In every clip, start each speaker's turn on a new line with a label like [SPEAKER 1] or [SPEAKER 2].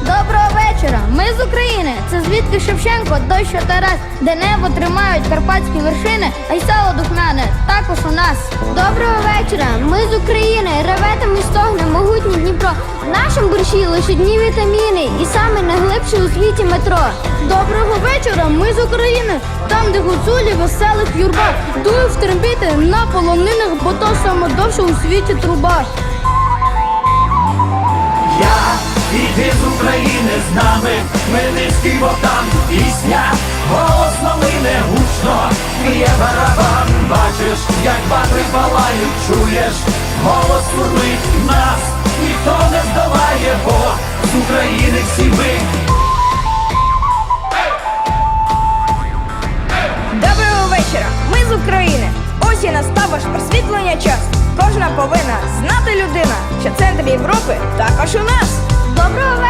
[SPEAKER 1] Доброго вечора! Ми з України. Це звідки Шевченко, дощ та Тарас, де небо тримають карпатські вершини, а й сало духмяне також у нас. Доброго вечора! Ми з України. Реве та ми стогне, могутній Дніпро. В нашому борщі лише дні вітаміни і саме найглибше у світі метро. Доброго вечора! Ми з України. Там, де гуцулі веселих юрба, дують трембіти на полонинах, бо то саме довше у світі труба.
[SPEAKER 2] України з нами, Хмельницький Богдан, пісня, голос малине гучно, є барабан, бачиш, як батри палають, чуєш, голос сурмить нас, ніхто не здолає, бо з України всі ми.
[SPEAKER 3] Доброго вечора! Ми з України. Ось і настав ваш просвітлення час. Кожна повинна знати людина, що центр Європи також у нас.
[SPEAKER 1] Доброго вечора!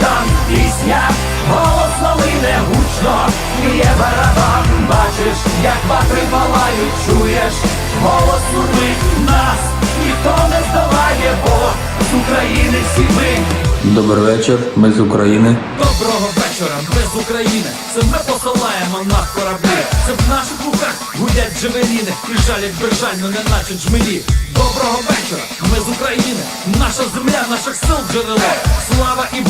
[SPEAKER 2] Богдан, пісня, голос малине гучно, є барабан, бачиш, як батри палають, чуєш, голос сурмить нас, ніхто не здолає, бо з України всі ми.
[SPEAKER 4] Добрий вечір, ми з України.
[SPEAKER 5] Доброго вечора, ми з України. Це ми посилаємо на кораблі. Це в наших руках гудять джевеліни і жалять безжально, не наче джмелі. Доброго вечора, ми з України. Наша земля, наших сил джерело. Слава і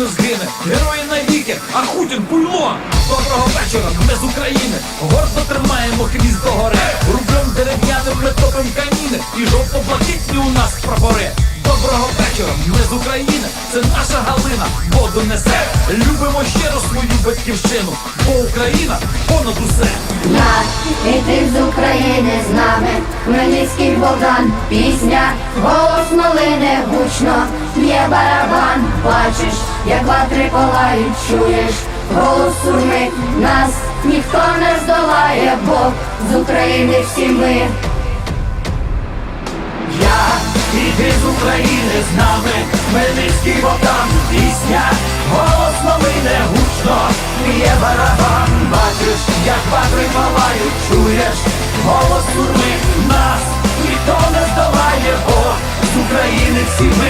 [SPEAKER 5] не згине. Герої навіки, а Хутін пульмо. Доброго вечора, ми з України. Гордо тримаємо хвіст до гори. Рублем дерев'яним ми топим каміни. І жовто-блакитні у нас прапори. Доброго вечора, ми з України, це наша Галина, воду несе. Любимо щиро свою батьківщину, бо Україна понад усе.
[SPEAKER 6] На і ти з України Хмельницький Богдан, пісня, голос малине гучно, є барабан, бачиш, як ватри палають, чуєш, голос сурмить. Нас, ніхто не здолає, бо з України всі ми.
[SPEAKER 2] Я іди з України з нами, Хмельницький Богдан, пісня, голос малине гучно, є барабан, бачиш, як батри палають, чуєш, сурмить